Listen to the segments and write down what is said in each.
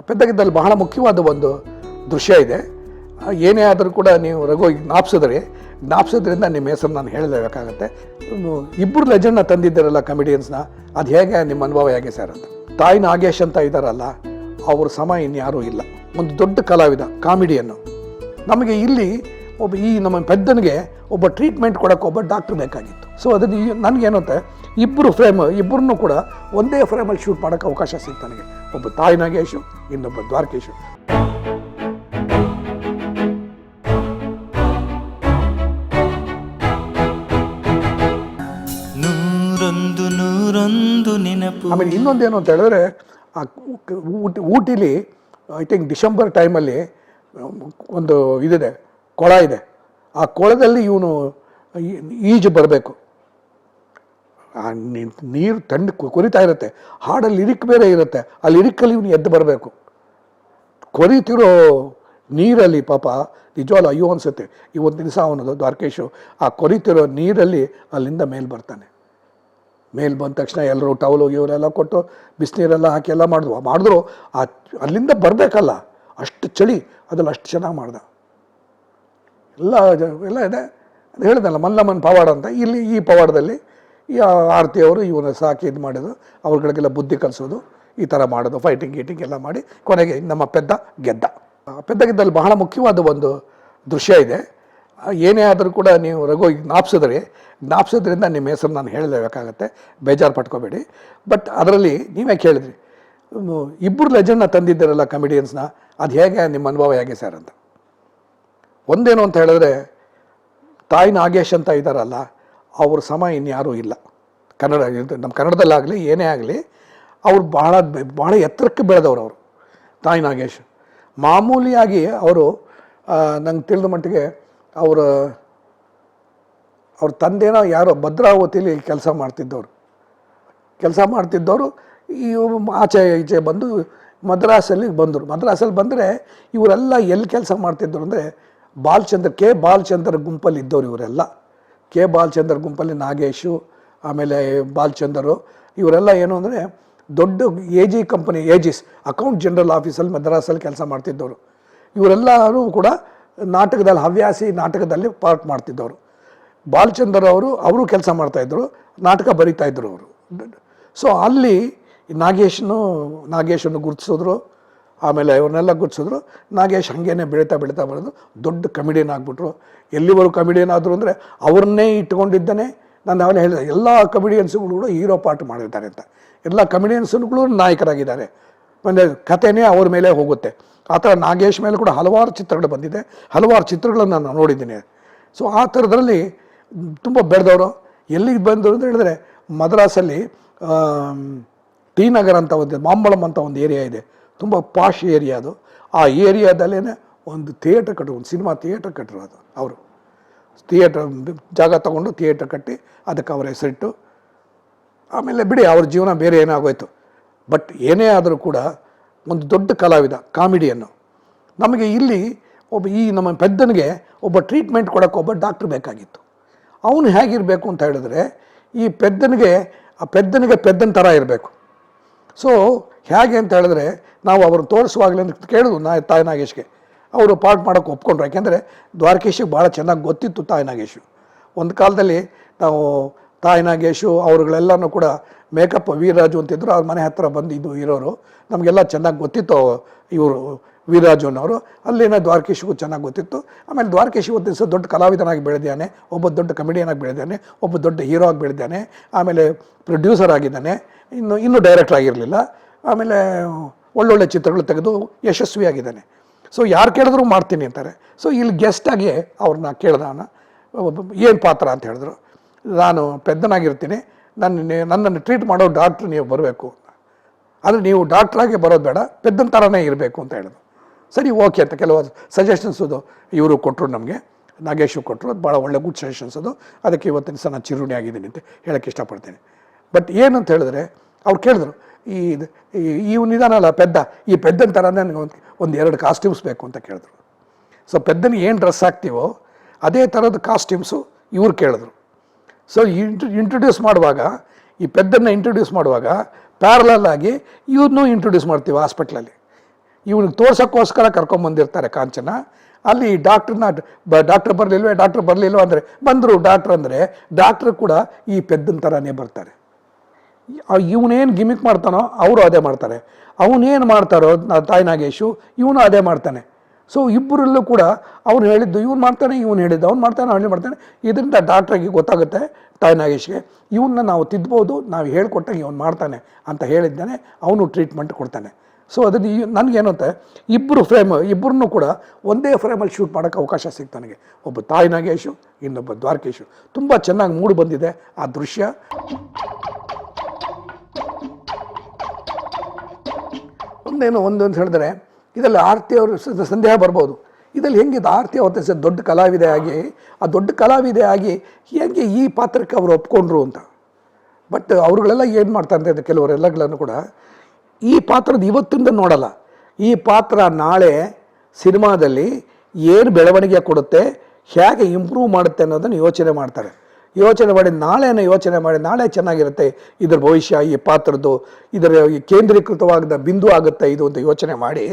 ಪೆದ್ದಗಿದ್ದಲ್ಲಿ ಬಹಳ ಮುಖ್ಯವಾದ ಒಂದು ದೃಶ್ಯ ಇದೆ. ಏನೇ ಆದರೂ ಕೂಡ ನೀವು ರಘು ಜ್ಞಾಪಿಸಿದ್ರೆ, ಜ್ಞಾಪಿಸೋದ್ರಿಂದ ನಿಮ್ಮ ಹೆಸರು ನಾನು ಹೇಳಲೇಬೇಕಾಗತ್ತೆ ಇಬ್ಬರು ಲೆಜೆಂಡ್ನ ತಂದಿದ್ದಾರಲ್ಲ ಕಮಿಡಿಯನ್ಸ್ನ ಅದು ಹೇಗೆ ನಿಮ್ಮ ಅನುಭವ ಹೇಗೆ ಸರ್ ಅಂತ. ತಾಯಿ ನಾಗೇಶ್ ಅಂತ ಇದ್ದಾರಲ್ಲ ಅವ್ರ ಸಮ ಇನ್ಯಾರೂ ಇಲ್ಲ. ಒಂದು ದೊಡ್ಡ ಕಲಾವಿದ ಕಾಮಿಡಿಯನ್ನು ನಮಗೆ ಇಲ್ಲಿ ಒಬ್ಬ ಈ ನಮ್ಮ ಪೆದ್ದನಿಗೆ ಒಬ್ಬ ಟ್ರೀಟ್ಮೆಂಟ್ ಕೊಡೋಕೆ ಒಬ್ಬ ಡಾಕ್ಟ್ರ್ ಬೇಕಾಗಿತ್ತು. ಸೊ ಅದನ್ನು ನನಗೇನಂತೆ ಇಬ್ಬರು ಫ್ರೇಮ್ ಇಬ್ಬರನ್ನೂ ಕೂಡ ಒಂದೇ ಫ್ರೇಮಲ್ಲಿ ಶೂಟ್ ಮಾಡೋಕ್ಕೆ ಅವಕಾಶ ಸಿಗ್ತು ನನಗೆ. ಒಬ್ಬ ತಾಯಿ ನಾಗೇಶು ಇನ್ನೊಬ್ಬ ದ್ವಾರಕೇಶು. ನೂರೊಂದು ನೂರೊಂದು ನೆನಪು. ಆಮೇಲೆ ಇನ್ನೊಂದೇನು ಅಂತ ಹೇಳಿದ್ರೆ ಆ ಊಟಿ ಊಟಿಲಿ ಐ ಥಿಂಕ್ ಡಿಸೆಂಬರ್ ಟೈಮಲ್ಲಿ ಒಂದು ಇದಿದೆ ಕೊಳ ಇದೆ. ಆ ಕೊಳದಲ್ಲಿ ಇವನು ಈಜು ಬರಬೇಕು. ಆ ನೀರು ತಣ್ಣು ಕೊರಿತಾ ಇರುತ್ತೆ. ಹಾಡಲ್ಲಿ ಲಿರಿಕ್ ಬೇರೆ ಇರುತ್ತೆ. ಆ ಲಿರಿಕ್ಕಲ್ಲಿ ಇವನು ಎದ್ದು ಬರಬೇಕು. ಕೊರಿತಿರೋ ನೀರಲ್ಲಿ ಪಾಪ, ನಿಜವಾಗ್ಲೂ ಅಯ್ಯೋ ಅನಿಸುತ್ತೆ. ಇವತ್ತು ದಿವಸ ಅವನು ದ್ವಾರಕೇಶು ಆ ಕೊರಿತಿರೋ ನೀರಲ್ಲಿ ಅಲ್ಲಿಂದ ಮೇಲೆ ಬರ್ತಾನೆ. ಮೇಲ್ ಬಂದ ತಕ್ಷಣ ಎಲ್ಲರೂ ಟವಲು ಇವರೆಲ್ಲ ಕೊಟ್ಟು ಬಿಸಿನೀರೆಲ್ಲ ಹಾಕಿ ಎಲ್ಲ ಮಾಡಿದ್ವು ಮಾಡಿದ್ರು, ಆ ಅಲ್ಲಿಂದ ಬರಬೇಕಲ್ಲ. ಅಷ್ಟು ಚಳಿ, ಅದ್ರಲ್ಲಿ ಅಷ್ಟು ಚೆನ್ನಾಗಿ ಮಾಡ್ದ. ಎಲ್ಲ ಎಲ್ಲ ಇದೆ. ಅದು ಹೇಳಿದಲ್ಲ ಮಲ್ಲಮ್ಮನ ಪವಾಡ ಅಂತ. ಇಲ್ಲಿ ಈ ಪವಾಡದಲ್ಲಿ ಆರತಿಯವರು ಇವನ ಸಾಕಿ ಇದು ಮಾಡೋದು ಅವ್ರಗಳಿಗೆಲ್ಲ ಬುದ್ಧಿ ಕಲಿಸೋದು, ಈ ಥರ ಮಾಡೋದು ಫೈಟಿಂಗ್ ಗೀಟಿಂಗ್ ಎಲ್ಲ ಮಾಡಿ, ಕೊನೆಗೆ ನಮ್ಮ ಪೆದ್ದ ಗೆದ್ದ. ಪೆದ್ದ ಗೆದ್ದಲ್ಲಿ ಬಹಳ ಮುಖ್ಯವಾದ ಒಂದು ದೃಶ್ಯ ಇದೆ. ಏನೇ ಆದರೂ ಕೂಡ ನೀವು ರಘು ಜ್ಞಾಪಿಸಿದ್ರೆ ಜ್ಞಾಪಿಸೋದ್ರಿಂದ ನಿಮ್ಮ ಹೆಸರು ನಾನು ಹೇಳಲೇಬೇಕಾಗತ್ತೆ, ಬೇಜಾರು ಪಟ್ಕೋಬೇಡಿ. ಬಟ್ ಅದರಲ್ಲಿ ನೀವೇ ಕೇಳಿದ್ರಿ ಇಬ್ಬರು ಲೆಜೆಂಡ್ನ ತಂದಿದ್ದೀರಲ್ಲ ಕಮಿಡಿಯನ್ಸ್ನ ಅದು ಹೇಗೆ ನಿಮ್ಮ ಅನುಭವ ಹೇಗೆ ಸರ್ ಅಂತ? ಒಂದೇನು ಅಂತ ಹೇಳಿದ್ರೆ, ತಾಯಿ ನಾಗೇಶ್ ಅಂತ ಇದ್ದಾರಲ್ಲ ಅವ್ರ ಸಮ ಇನ್ಯಾರೂ ಇಲ್ಲ. ಕನ್ನಡ ನಮ್ಮ ಕನ್ನಡದಲ್ಲಾಗಲಿ ಏನೇ ಆಗಲಿ, ಅವ್ರು ಭಾಳ ಭಾಳ ಎತ್ತರಕ್ಕೆ ಬೆಳೆದವರು ಅವರು. ತಾಯಿ ನಾಗೇಶ್. ಮಾಮೂಲಿಯಾಗಿ ಅವರು ನಂಗೆ ತಿಳಿದ ಮಟ್ಟಿಗೆ ಅವರ, ಅವ್ರ ತಂದೆನೋ ಯಾರೋ ಭದ್ರಾವತಿಯಲ್ಲಿ ಕೆಲಸ ಮಾಡ್ತಿದ್ದವರು. ಕೆಲಸ ಮಾಡ್ತಿದ್ದವರು ಈ ಆಚೆ ಈಚೆ ಬಂದು ಮದ್ರಾಸಲ್ಲಿ ಬಂದರು. ಮದ್ರಾಸಲ್ಲಿ ಬಂದರೆ ಇವರೆಲ್ಲ ಎಲ್ಲಿ ಕೆಲಸ ಮಾಡ್ತಿದ್ದರು ಅಂದರೆ ಬಾಲಚಂದ್ರ, ಕೆ. ಬಾಲ್ಚಂದ್ರ ಗುಂಪಲ್ಲಿ ಇದ್ದವ್ರು ಇವರೆಲ್ಲ. ಕೆ ಬಾಲ್ಚಂದ್ರ ಗುಂಪಲ್ಲಿ ನಾಗೇಶು, ಆಮೇಲೆ ಬಾಲಚಂದರು, ಇವರೆಲ್ಲ ಏನು ಅಂದರೆ ದೊಡ್ಡ A G company AG's account general ಆಫೀಸಲ್ಲಿ ಮದ್ರಾಸಲ್ಲಿ ಕೆಲಸ ಮಾಡ್ತಿದ್ದವರು. ಇವರೆಲ್ಲರೂ ಕೂಡ ನಾಟಕದಲ್ಲಿ, ಹವ್ಯಾಸಿ ನಾಟಕದಲ್ಲಿ ಪಾರ್ಟ್ ಮಾಡ್ತಿದ್ದವರು. ಬಾಲಚಂದ್ರ ಅವರು ಅವರು ಕೆಲಸ ಮಾಡ್ತಾಯಿದ್ರು ನಾಟಕ ಬರಿತಾಯಿದ್ರು ಅವರು. ಸೊ ಅಲ್ಲಿ ನಾಗೇಶನು, ನಾಗೇಶನ್ನು ಗುರುತಿಸಿದ್ರು. ಆಮೇಲೆ ಇವ್ರನ್ನೆಲ್ಲ ಗುರ್ಸಿದ್ರು. ನಾಗೇಶ್ ಹಂಗೇನೆ ಬೆಳೀತಾ ಬೆಳೀತಾ ಬರೋದು. ದೊಡ್ಡ ಕಮಿಡಿಯನ್ ಆಗಿಬಿಟ್ರು. ಎಲ್ಲಿವರೆಗೂ ಕಮಿಡಿಯನ್ ಆದರು ಅಂದರೆ ಅವ್ರನ್ನೇ ಇಟ್ಕೊಂಡಿದ್ದಾನೆ ನಾನು ಅವನೇ ಹೇಳಿದೆ, ಎಲ್ಲ ಕಮಿಡಿಯನ್ಸ್ಗಳು ಕೂಡ ಹೀರೋ ಪಾರ್ಟ್ ಮಾಡಿರ್ತಾರೆ ಅಂತ. ಎಲ್ಲ ಕಮಿಡಿಯನ್ಸ್ಗಳು ನಾಯಕರಾಗಿದ್ದಾರೆ. ಅಂದರೆ ಕಥೆನೇ ಅವ್ರ ಮೇಲೆ ಹೋಗುತ್ತೆ. ಆ ಥರ ನಾಗೇಶ್ ಮೇಲೆ ಕೂಡ ಹಲವಾರು ಚಿತ್ರಗಳು ಬಂದಿದೆ. ಹಲವಾರು ಚಿತ್ರಗಳನ್ನು ನಾನು ನೋಡಿದ್ದೀನಿ. ಸೊ ಆ ಥರದ್ರಲ್ಲಿ ತುಂಬ ಬೆಳೆದವರು. ಎಲ್ಲಿಗೆ ಬಂದರು ಅಂತ ಹೇಳಿದ್ರೆ ಮದ್ರಾಸಲ್ಲಿ ಟಿ ನಗರ್ ಅಂತ ಒಂದು, ಮಾಂಬಳಂ ಅಂತ ಒಂದು ಏರಿಯಾ ಇದೆ. ತುಂಬ ಪಾಶ್ ಏರಿಯಾ ಅದು. ಆ ಏರಿಯಾದಲ್ಲೇ ಒಂದು ಥಿಯೇಟರ್ ಕಟ್ಟರು ಒಂದು ಸಿನಿಮಾ ಥಿಯೇಟರ್ ಕಟ್ಟರು ಅದು ಅವರು. ಥಿಯೇಟರ್ ಜಾಗ ತಗೊಂಡು ಥಿಯೇಟರ್ ಕಟ್ಟಿ ಅದಕ್ಕೆ ಅವರ ಹೆಸರಿಟ್ಟು ಆಮೇಲೆ ಬಿಡಿ ಅವ್ರ ಜೀವನ ಬೇರೆ ಏನಾಗೋಯ್ತು. ಬಟ್ ಏನೇ ಆದರೂ ಕೂಡ ಒಂದು ದೊಡ್ಡ ಕಲಾವಿದ, ಕಾಮಿಡಿಯನ್ನು ನಮಗೆ ಇಲ್ಲಿ ಒಬ್ಬ ಈ ನಮ್ಮ ಪೆದ್ದನಿಗೆ ಒಬ್ಬ ಟ್ರೀಟ್ಮೆಂಟ್ ಕೊಡೋಕೆ ಒಬ್ಬ ಡಾಕ್ಟ್ರ್ ಬೇಕಾಗಿತ್ತು. ಅವನು ಹೇಗಿರಬೇಕು ಅಂತ ಹೇಳಿದ್ರೆ ಈ ಪೆದ್ದನಿಗೆ, ಆ ಪೆದ್ದನಿಗೆ ಪೆದ್ದನ ಥರ ಇರಬೇಕು. ಸೊ ಹೇಗೆ ಅಂತ ಹೇಳಿದ್ರೆ ನಾವು ಅವ್ರನ್ನ ತೋರಿಸುವಾಗಲೇ ಅಂತ ಕೇಳಿದ್ವು ನಾ ತಾಯಿ ನಾಗೇಶ್ಗೆ. ಅವರು ಪಾಠ ಮಾಡೋಕ್ಕೆ ಒಪ್ಕೊಂಡ್ರು. ಯಾಕೆಂದರೆ ದ್ವಾರಕೇಶಿಗೆ ಭಾಳ ಚೆನ್ನಾಗಿ ಗೊತ್ತಿತ್ತು ತಾಯಿ ನಾಗೇಶು. ಒಂದು ಕಾಲದಲ್ಲಿ ನಾವು ತಾಯಿ ನಾಗೇಶು ಅವ್ರುಗಳೆಲ್ಲನೂ ಕೂಡ ಮೇಕಪ್ ವೀರರಾಜು ಅಂತಿದ್ರು ಅವ್ರ ಮನೆ ಹತ್ತಿರ ಬಂದು ಇದು ಇರೋರು. ನಮಗೆಲ್ಲ ಚೆನ್ನಾಗಿ ಗೊತ್ತಿತ್ತು ಇವರು ವೀರರಾಜು ಅನ್ನೋರು. ಅಲ್ಲಿನ ದ್ವಾರಕೇಶಿಗೂ ಚೆನ್ನಾಗಿ ಗೊತ್ತಿತ್ತು. ಆಮೇಲೆ ದ್ವಾರಕೇಶ್ ಇವತ್ತಿನ ದಿವಸ ದೊಡ್ಡ ಕಲಾವಿದನಾಗಿ ಬೆಳೆದಿದ್ದಾನೆ. ಒಬ್ಬ ದೊಡ್ಡ ಕಮಿಡಿಯನ್ ಆಗಿ ಬೆಳೆದಿದ್ದಾನೆ. ಒಬ್ಬ ದೊಡ್ಡ ಹೀರೋ ಆಗಿ ಬೆಳೆದಿದ್ದಾನೆ. ಆಮೇಲೆ ಪ್ರೊಡ್ಯೂಸರ್ ಆಗಿದ್ದಾನೆ. ಇನ್ನು, ಇನ್ನೂ ಡೈರೆಕ್ಟರ್ ಆಗಿರಲಿಲ್ಲ. ಆಮೇಲೆ ಒಳ್ಳೊಳ್ಳೆ ಚಿತ್ರಗಳು ತೆಗೆದು ಯಶಸ್ವಿಯಾಗಿದ್ದಾನೆ. ಸೊ ಯಾರು ಕೇಳಿದ್ರು ಮಾಡ್ತೀನಿ ಅಂತಾರೆ. ಸೊ ಇಲ್ಲಿ ಗೆಸ್ಟಾಗಿ ಅವ್ರನ್ನ ಕೇಳ್ದ ಏನು ಪಾತ್ರ ಅಂತ ಹೇಳಿದ್ರು. ನಾನು ಪೆದ್ದನಾಗಿರ್ತೀನಿ. ನನ್ನ ನನ್ನನ್ನು ಟ್ರೀಟ್ ಮಾಡೋ ಡಾಕ್ಟ್ರ್ ನೀವು ಬರಬೇಕು. ಆದರೆ ನೀವು ಡಾಕ್ಟ್ರಾಗೆ ಬರೋದು ಬೇಡ. ಪೆದ್ದನ ಥರನೇ ಇರಬೇಕು ಅಂತ ಹೇಳಿದ್ರು. ಸರಿ ಓಕೆ ಅಂತ ಕೆಲವು ಸಜೆಷನ್ಸ್ ಅದು ಇವರು ಕೊಟ್ಟರು ನಮಗೆ. ನಾಗೇಶು ಕೊಟ್ಟರು ಅದು ಭಾಳ ಒಳ್ಳೆ ಗುಡ್ ಸಜೆಷನ್ಸ್ ಅದು. ಅದಕ್ಕೆ ಇವತ್ತಿನ ದಿವಸ ನಾನು ಚಿರುಣಿ ಆಗಿದ್ದೀನಿ ಅಂತ ಹೇಳೋಕ್ಕೆ ಇಷ್ಟಪಡ್ತೀನಿ. ಬಟ್ ಏನಂತ ಹೇಳಿದ್ರೆ, ಅವ್ರು ಕೇಳಿದ್ರು ಈ ಇದು- ಈ ಇವ್ನು ಇದಾನಲ್ಲ ಪೆದ್ದ. ಈ ಪೆದ್ದನ ಥರನೇ ನನಗೆ ಒಂದು ಒಂದು ಎರಡು ಕಾಸ್ಟ್ಯೂಮ್ಸ್ ಬೇಕು ಅಂತ ಕೇಳಿದ್ರು. ಸೊ ಪೆದ್ದನಿಗೆ ಏನು ಡ್ರೆಸ್ ಹಾಕ್ತೀವೋ, ಅದೇ ಥರದ ಕಾಸ್ಟ್ಯೂಮ್ಸು ಇವ್ರು ಕೇಳಿದ್ರು. ಸೊ ಇಂಟ್ರ ಇಂಟ್ರೊಡ್ಯೂಸ್ ಮಾಡುವಾಗ, ಈ ಪೆದ್ದನ್ನು ಇಂಟ್ರೊಡ್ಯೂಸ್ ಮಾಡುವಾಗ ಪ್ಯಾರಲಲ್ ಆಗಿ ಇವ್ರನ್ನೂ ಇಂಟ್ರೊಡ್ಯೂಸ್ ಮಾಡ್ತೀವಿ ಹಾಸ್ಪಿಟ್ಲಲ್ಲಿ ಇವನಿಗೆ ತೋರ್ಸೋಕ್ಕೋಸ್ಕರ ಕರ್ಕೊಂಬಂದಿರ್ತಾರೆ ಕಾಂಚನ. ಅಲ್ಲಿ ಡಾಕ್ಟ್ರನ್ನ ಬ ಡಾಕ್ಟ್ರ್ ಬರಲಿಲ್ವೇ ಡಾಕ್ಟ್ರ್ ಬರಲಿಲ್ವ ಅಂದರೆ, ಬಂದರು ಡಾಕ್ಟ್ರ್ ಅಂದರೆ ಡಾಕ್ಟ್ರ್ ಕೂಡ ಈ ಪೆದ್ದನ ಥರನೇ ಬರ್ತಾರೆ. ಇವನೇನು ಗಿಮಿಕ್ ಮಾಡ್ತಾನೋ ಅವರು ಅದೇ ಮಾಡ್ತಾರೆ. ಅವನೇನು ಮಾಡ್ತಾರೋ ತಾಯಿ ನಾಗೇಶು ಇವನು ಅದೇ ಮಾಡ್ತಾನೆ. ಸೊ ಇಬ್ಬರಲ್ಲೂ ಕೂಡ ಅವ್ನು ಹೇಳಿದ್ದು ಇವ್ನು ಮಾಡ್ತಾನೆ, ಇವನು ಹೇಳಿದ್ದು ಅವ್ನು ಮಾಡ್ತಾನೆ, ಅವನು ಮಾಡ್ತಾನೆ. ಇದರಿಂದ ಡಾಕ್ಟ್ರಿಗೆ ಗೊತ್ತಾಗುತ್ತೆ ತಾಯಿ ನಾಗೇಶ್ಗೆ, ಇವನ್ನ ನಾವು ತಿದ್ಬೋದು, ನಾವು ಹೇಳ್ಕೊಟ್ಟಾಗ ಇವನು ಮಾಡ್ತಾನೆ ಅಂತ ಹೇಳಿದ್ದಾನೆ, ಅವನು ಟ್ರೀಟ್ಮೆಂಟ್ ಕೊಡ್ತಾನೆ. ಸೊ ಅದನ್ನು ನನಗೇನಂತೆ ಇಬ್ಬರು ಫ್ರೇಮ್ ಇಬ್ಬರನ್ನು ಕೂಡ ಒಂದೇ ಫ್ರೇಮಲ್ಲಿ ಶೂಟ್ ಮಾಡೋಕ್ಕೆ ಅವಕಾಶ ಸಿಕ್ತು ನನಗೆ. ಒಬ್ಬ ತಾಯಿ ನಾಗೇಶು, ಇನ್ನೊಬ್ಬ ದ್ವಾರಕೇಶು. ತುಂಬ ಚೆನ್ನಾಗಿ ಮೂಡಿ ಬಂದಿದೆ ಆ ದೃಶ್ಯ. ಒಂದೇನು ಒಂದು ಅಂತ ಹೇಳಿದ್ರೆ, ಇದರಲ್ಲಿ ಆರತಿ ಅವರು ಸಂದೇಹ ಬರ್ಬೋದು. ಇದರಲ್ಲಿ ಹೆಂಗಿದೆ? ಆರತಿ ಸರ್ ದೊಡ್ಡ ಕಲಾವಿದೆ ಆಗಿ, ಆ ದೊಡ್ಡ ಕಲಾವಿದೆ ಆಗಿ ಹೆಂಗೆ ಈ ಪಾತ್ರಕ್ಕೆ ಅವರು ಒಪ್ಕೊಂಡ್ರು ಅಂತ. ಬಟ್ ಅವ್ರುಗಳೆಲ್ಲ ಏನು ಮಾಡ್ತಾರೆ ಅಂತ ಕೆಲವರೆಲ್ಲಗಳನ್ನು ಕೂಡ, ಈ ಪಾತ್ರದ ಇವತ್ತಿಂದ ನೋಡಲ್ಲ. ಈ ಪಾತ್ರ ನಾಳೆ ಸಿನಿಮಾದಲ್ಲಿ ಏನು ಬೆಳವಣಿಗೆ ಕೊಡುತ್ತೆ, ಹೇಗೆ ಇಂಪ್ರೂವ್ ಮಾಡುತ್ತೆ ಅನ್ನೋದನ್ನು ಯೋಚನೆ ಮಾಡ್ತಾರೆ. ಯೋಚನೆ ಮಾಡಿ, ನಾಳೆನ ಯೋಚನೆ ಮಾಡಿ, ನಾಳೆ ಚೆನ್ನಾಗಿರುತ್ತೆ. ಇದರ ಭವಿಷ್ಯ ಈ ಪಾತ್ರದ್ದು, ಇದರ ಕೇಂದ್ರೀಕೃತವಾದ ಬಿಂದು ಆಗುತ್ತೆ ಇದು ಅಂತ ಯೋಚನೆ ಮಾಡಿ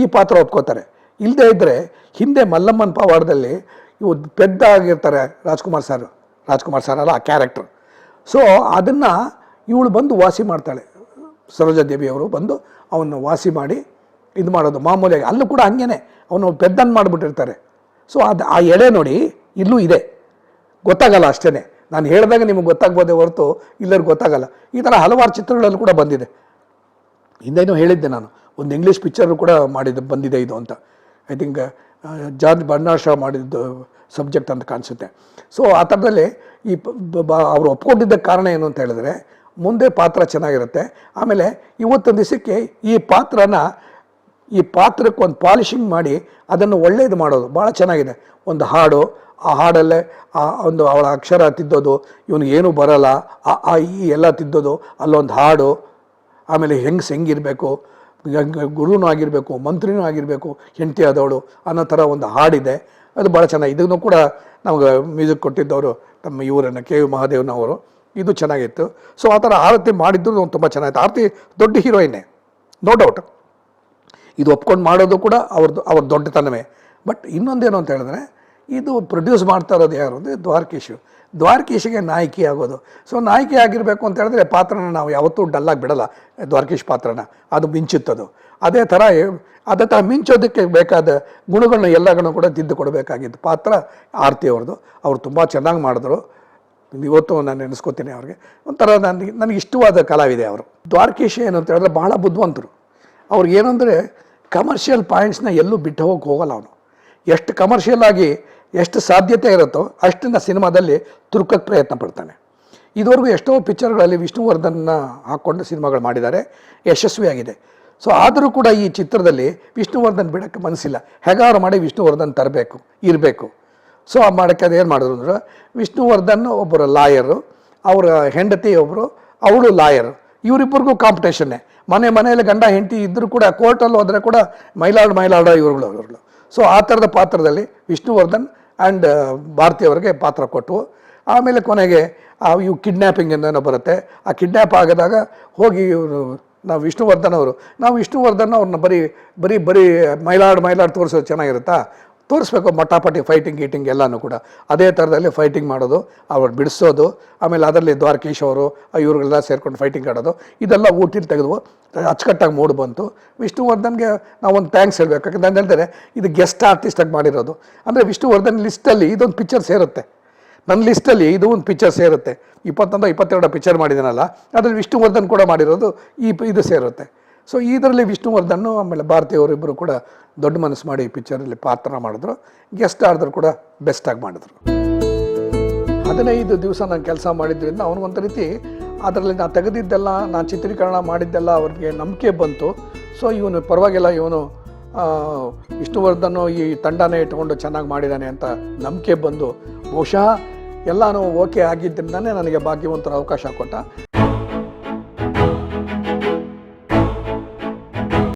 ಈ ಪಾತ್ರ ಒಪ್ಕೋತಾರೆ. ಇಲ್ಲದೇ ಇದ್ದರೆ ಹಿಂದೆ ಮಲ್ಲಮ್ಮನ ಪವಾಡದಲ್ಲಿ ಇವು ಪೆದ್ದ ಆಗಿರ್ತಾರೆ ರಾಜ್ಕುಮಾರ್ ಸರ್ ರಾಜ್ಕುಮಾರ್ ಸರ್ ಅಲ್ಲ ಆ ಕ್ಯಾರೆಕ್ಟರ್. ಸೊ ಅದನ್ನು ಇವಳು ಬಂದು ವಾಸಿ ಮಾಡ್ತಾಳೆ. ಸರೋಜಾದೇವಿಯವರು ಬಂದು ಅವನ್ನ ವಾಸಿ ಮಾಡಿ ಇದು ಮಾಡೋದು. ಮಾಮೂಲಿಯಾಗಿ ಅಲ್ಲೂ ಕೂಡ ಹಂಗೇನೆ. ಅವನು ಪೆದ್ದನ್ನು ಮಾಡಿಬಿಟ್ಟಿರ್ತಾರೆ. ಸೊ ಅದು ಆ ಎಳೆ ನೋಡಿ ಇಲ್ಲೂ ಇದೆ. ಗೊತ್ತಾಗಲ್ಲ ಅಷ್ಟೇ ನಾನು ಹೇಳಿದಾಗ ನಿಮಗೆ ಗೊತ್ತಾಗ್ಬೋದೇ ಹೊರತು ಇಲ್ಲರಿಗೆ ಗೊತ್ತಾಗಲ್ಲ. ಈ ಥರ ಹಲವಾರು ಚಿತ್ರಗಳಲ್ಲಿ ಕೂಡ ಬಂದಿದೆ. ಹಿಂದೇನೂ ಹೇಳಿದ್ದೆ ನಾನು. ಒಂದು ಇಂಗ್ಲೀಷ್ ಪಿಕ್ಚರು ಕೂಡ ಮಾಡಿದ್ದು ಬಂದಿದೆ ಇದು ಅಂತ. I think John Bernard Shaw ಮಾಡಿದ್ದು ಸಬ್ಜೆಕ್ಟ್ ಅಂತ ಕಾಣಿಸುತ್ತೆ. ಸೊ ಆ ಥರದಲ್ಲಿ ಈ ಅವರು ಒಪ್ಕೊಂಡಿದ್ದ ಕಾರಣ ಏನು ಅಂತ ಹೇಳಿದ್ರೆ, ಮುಂದೆ ಪಾತ್ರ ಚೆನ್ನಾಗಿರುತ್ತೆ. ಆಮೇಲೆ ಇವತ್ತೊಂದು ದಿವಸಕ್ಕೆ ಈ ಪಾತ್ರನ, ಈ ಪಾತ್ರಕ್ಕೆ ಒಂದು ಪಾಲಿಷಿಂಗ್ ಮಾಡಿ ಅದನ್ನು ಒಳ್ಳೆಯದು ಮಾಡೋದು. ಭಾಳ ಚೆನ್ನಾಗಿದೆ. ಒಂದು ಹಾಡು ಆ ಹಾಡಲ್ಲೇ ಆ ಒಂದು ಅವಳ ಅಕ್ಷರ ತಿದ್ದೋದು, ಇವನಿಗೆ ಏನು ಬರಲ್ಲ, ಆ ಆ ಈ ಎಲ್ಲ ತಿದ್ದೋದು, ಅಲ್ಲೊಂದು ಹಾಡು, ಆಮೇಲೆ ಹೆಂಗ್ಸ್ ಹೆಂಗಿರಬೇಕು ಗುರುನೂ ಆಗಿರಬೇಕು, ಮಂತ್ರಿನೂ ಆಗಿರಬೇಕು, ಹೆಂಡತಿ ಆದವಳು ಅನ್ನೋ ಥರ ಒಂದು ಹಾಡಿದೆ. ಅದು ಭಾಳ ಚೆನ್ನಾಗಿ ಇದನ್ನು ಕೂಡ ನಮಗೆ ಮ್ಯೂಸಿಕ್ ಕೊಟ್ಟಿದ್ದವರು ನಮ್ಮ ಇವರನ್ನು ಕೆ ವಿ ಮಹಾದೇವನವರು. ಇದು ಚೆನ್ನಾಗಿತ್ತು. ಸೊ, ಆ ಥರ ಆರತಿ ಮಾಡಿದ್ದು ತುಂಬ ಚೆನ್ನಾಗಿತ್ತು. ಆರತಿ ದೊಡ್ಡ ಹೀರೋಯಿನ್ನೇ ನೋ ಡೌಟ್. ಇದು ಒಪ್ಕೊಂಡು ಮಾಡೋದು ಕೂಡ ಅವ್ರದ್ದು ಅವ್ರ ದೊಡ್ಡತನವೇ. ಬಟ್ ಇನ್ನೊಂದೇನು ಅಂತ ಹೇಳಿದ್ರೆ ಇದು ಪ್ರೊಡ್ಯೂಸ್ ಮಾಡ್ತಾ ಇರೋದು ಯಾರು ಅಂದರೆ ದ್ವಾರಕೀಶು. ದ್ವಾರಕೀಶಿಗೆ ನಾಯಕಿ ಆಗೋದು. ಸೊ ನಾಯಕಿ ಆಗಿರಬೇಕು ಅಂತ ಹೇಳಿದ್ರೆ ಪಾತ್ರನ ನಾವು ಯಾವತ್ತೂ ಡಲ್ಲಾಗಿ ಬಿಡಲ್ಲ. ದ್ವಾರಕೀಶ್ ಪಾತ್ರನ. ಅದು ಮಿಂಚುತ್ತದು. ಅದೇ ಥರ ಅದೇ ಥರ ಮಿಂಚೋದಕ್ಕೆ ಬೇಕಾದ ಗುಣಗಳನ್ನ ಎಲ್ಲಗಳನ್ನು ಕೂಡ ತಿದ್ದು ಕೊಡಬೇಕಾಗಿದ್ದು ಪಾತ್ರ ಆರತಿ ಅವ್ರದ್ದು. ಅವ್ರು ತುಂಬ ಚೆನ್ನಾಗಿ ಮಾಡಿದ್ರು. ಇವತ್ತು ನಾನು ನೆನೆಸ್ಕೋತೀನಿ ಅವ್ರಿಗೆ. ಒಂಥರ ನನಗೆ ನನಗೆ ಇಷ್ಟವಾದ ಕಲಾವಿದೆ ಅವರು. ದ್ವಾರಕೀಶ್ ಏನು ಅಂತ ಹೇಳಿದ್ರೆ ಬಹಳ ಬುದ್ಧಿವಂತರು. ಅವ್ರಿಗೆ ಏನಂದರೆ ಕಮರ್ಷಿಯಲ್ ಪಾಯಿಂಟ್ಸ್ನ ಎಲ್ಲೂ ಬಿಟ್ಟು ಹೋಗಕ್ಕೆ ಹೋಗಲ್ಲ ಅವನು. ಎಷ್ಟು ಕಮರ್ಷಿಯಲ್ ಆಗಿ ಎಷ್ಟು ಸಾಧ್ಯತೆ ಇರುತ್ತೋ ಅಷ್ಟನ್ನ ಸಿನಿಮಾದಲ್ಲಿ ತುರುಕಕ್ಕೆ ಪ್ರಯತ್ನ ಪಡ್ತಾನೆ. ಇದುವರೆಗೂ ಎಷ್ಟೋ ಪಿಕ್ಚರ್ಗಳಲ್ಲಿ ವಿಷ್ಣುವರ್ಧನ್ನ ಹಾಕ್ಕೊಂಡು ಸಿನಿಮಾಗಳು ಮಾಡಿದ್ದಾರೆ. ಯಶಸ್ವಿಯಾಗಿದೆ. ಸೊ, ಆದರೂ ಕೂಡ ಈ ಚಿತ್ರದಲ್ಲಿ ವಿಷ್ಣುವರ್ಧನ್ ಬಿಡೋಕ್ಕೆ ಮನಸ್ಸಿಲ್ಲ. ಹೇಗಾರು ಮಾಡಿ ವಿಷ್ಣುವರ್ಧನ್ ತರಬೇಕು, ಇರಬೇಕು. ಸೊ, ಆ ಮಾಡೋಕ್ಕೆ ಅದೇನು ಮಾಡಿದ್ರು ಅಂದ್ರೆ ವಿಷ್ಣುವರ್ಧನ್ ಒಬ್ಬರು ಲಾಯರು, ಅವರ ಹೆಂಡತಿ ಒಬ್ಬರು ಅವಳು ಲಾಯರು. ಇವರಿಬ್ಬರಿಗೂ ಕಾಂಪಿಟೇಷನ್ನೇ. ಮನೆ ಮನೆಯಲ್ಲಿ ಗಂಡ ಹೆಂಡತಿ ಇದ್ದರೂ ಕೂಡ ಕೋರ್ಟಲ್ಲಿ ಹೋದರೆ ಕೂಡ ಮೈಲಾಡು ಮೈಲಾಡ ಇವರುಗಳು ಇವರುಗಳು ಸೊ, ಆ ಥರದ ಪಾತ್ರದಲ್ಲಿ ವಿಷ್ಣುವರ್ಧನ್ ಆ್ಯಂಡ್ ಭಾರತಿ ಅವರಿಗೆ ಪಾತ್ರ ಕೊಟ್ಟು ಆಮೇಲೆ ಕೊನೆಗೆ ಇವು ಕಿಡ್ನ್ಯಾಪಿಂಗ್ ಏನೋ ಬರುತ್ತೆ. ಆ ಕಿಡ್ನ್ಯಾಪ್ ಆಗಿದಾಗ ಹೋಗಿ ಇವರು, ನಾವು ವಿಷ್ಣುವರ್ಧನ್ ಅವರು. ನಾವು ವಿಷ್ಣುವರ್ಧನ್ ಅವ್ರನ್ನ ಬರೀ ಬರೀ ಬರೀ ಮೈಲಾಡ್ ಮೈಲಾಡ್ ತೋರಿಸೋದು ಚೆನ್ನಾಗಿರುತ್ತಾ? ತೋರಿಸ್ಬೇಕು ಮಟಾಪಟಿ ಫೈಟಿಂಗ್ ಗೀಟಿಂಗ್ ಎಲ್ಲನೂ ಕೂಡ. ಅದೇ ಥರದಲ್ಲಿ ಫೈಟಿಂಗ್ ಮಾಡೋದು, ಅವ್ರು ಬಿಡಿಸೋದು, ಆಮೇಲೆ ಅದರಲ್ಲಿ ದ್ವಾರಕೀಶ್ ಅವರು ಇವ್ರಿಗೆಲ್ಲ ಸೇರ್ಕೊಂಡು ಫೈಟಿಂಗ್ ಆಡೋದು, ಇದೆಲ್ಲ ಊಟಿಲಿ ತೆಗೆದು ಅಚ್ಚುಕಟ್ಟಾಗಿ ಮೂಡ್ ಬಂತು. ವಿಷ್ಣುವರ್ಧನ್ಗೆ ನಾವು ಒಂದು ಥ್ಯಾಂಕ್ಸ್ ಹೇಳಬೇಕು. ಯಾಕಂದ್ರೆ ನಾನು ಹೇಳ್ತಾರೆ ಇದು ಗೆಸ್ಟ್ ಆರ್ಟಿಸ್ಟಾಗಿ ಮಾಡಿರೋದು. ಅಂದರೆ ವಿಷ್ಣುವರ್ಧನ್ ಲಿಸ್ಟಲ್ಲಿ ಇದೊಂದು ಪಿಕ್ಚರ್ ಸೇರುತ್ತೆ. ನನ್ನ ಲಿಸ್ಟಲ್ಲಿ ಇದು ಒಂದು ಪಿಕ್ಚರ್ ಸೇರುತ್ತೆ. ಇಪ್ಪತ್ತೊಂದು, ಇಪ್ಪತ್ತೆರಡು ಪಿಕ್ಚರ್ ಮಾಡಿದ್ದೀನಲ್ಲ ಅದರಲ್ಲಿ ವಿಷ್ಣುವರ್ಧನ್ ಕೂಡ ಮಾಡಿರೋದು, ಈ ಇದು ಸೇರುತ್ತೆ. ಸೊ ಇದರಲ್ಲಿ ವಿಷ್ಣುವರ್ಧನ್, ಆಮೇಲೆ ಭಾರತೀಯವರಿಬ್ಬರು ಕೂಡ ದೊಡ್ಡ ಮನಸ್ಸು ಮಾಡಿ ಈ ಪಿಕ್ಚರಲ್ಲಿ ಪಾತ್ರ ಮಾಡಿದ್ರು. ಗೆಸ್ಟ್ ಆಡಿದ್ರು ಕೂಡ ಬೆಸ್ಟಾಗಿ ಮಾಡಿದ್ರು. ಹದಿನೈದು ದಿವಸ ನಾನು ಕೆಲಸ ಮಾಡಿದ್ರಿಂದ ಒಂದು ರೀತಿ, ಅದರಲ್ಲಿ ನಾನು ತೆಗೆದಿದ್ದೆಲ್ಲ ನಾನು ಚಿತ್ರೀಕರಣ ಮಾಡಿದ್ದೆಲ್ಲ ಅವ್ರಿಗೆ ನಂಬಿಕೆ ಬಂತು. ಸೊ ಇವನು ಪರವಾಗಿಲ್ಲ, ಇವನು ವಿಷ್ಣುವರ್ಧನ್ ಈ ತಂಡನೇ ಇಟ್ಕೊಂಡು ಚೆನ್ನಾಗಿ ಮಾಡಿದ್ದಾನೆ ಅಂತ ನಂಬಿಕೆ ಬಂದು, ಬಹುಶಃ ಎಲ್ಲನೂ ಓಕೆ ಆಗಿದ್ದರಿಂದನೇ ನನಗೆ ಭಾಗ್ಯವಂತರ ಅವಕಾಶ ಕೊಟ್ಟ.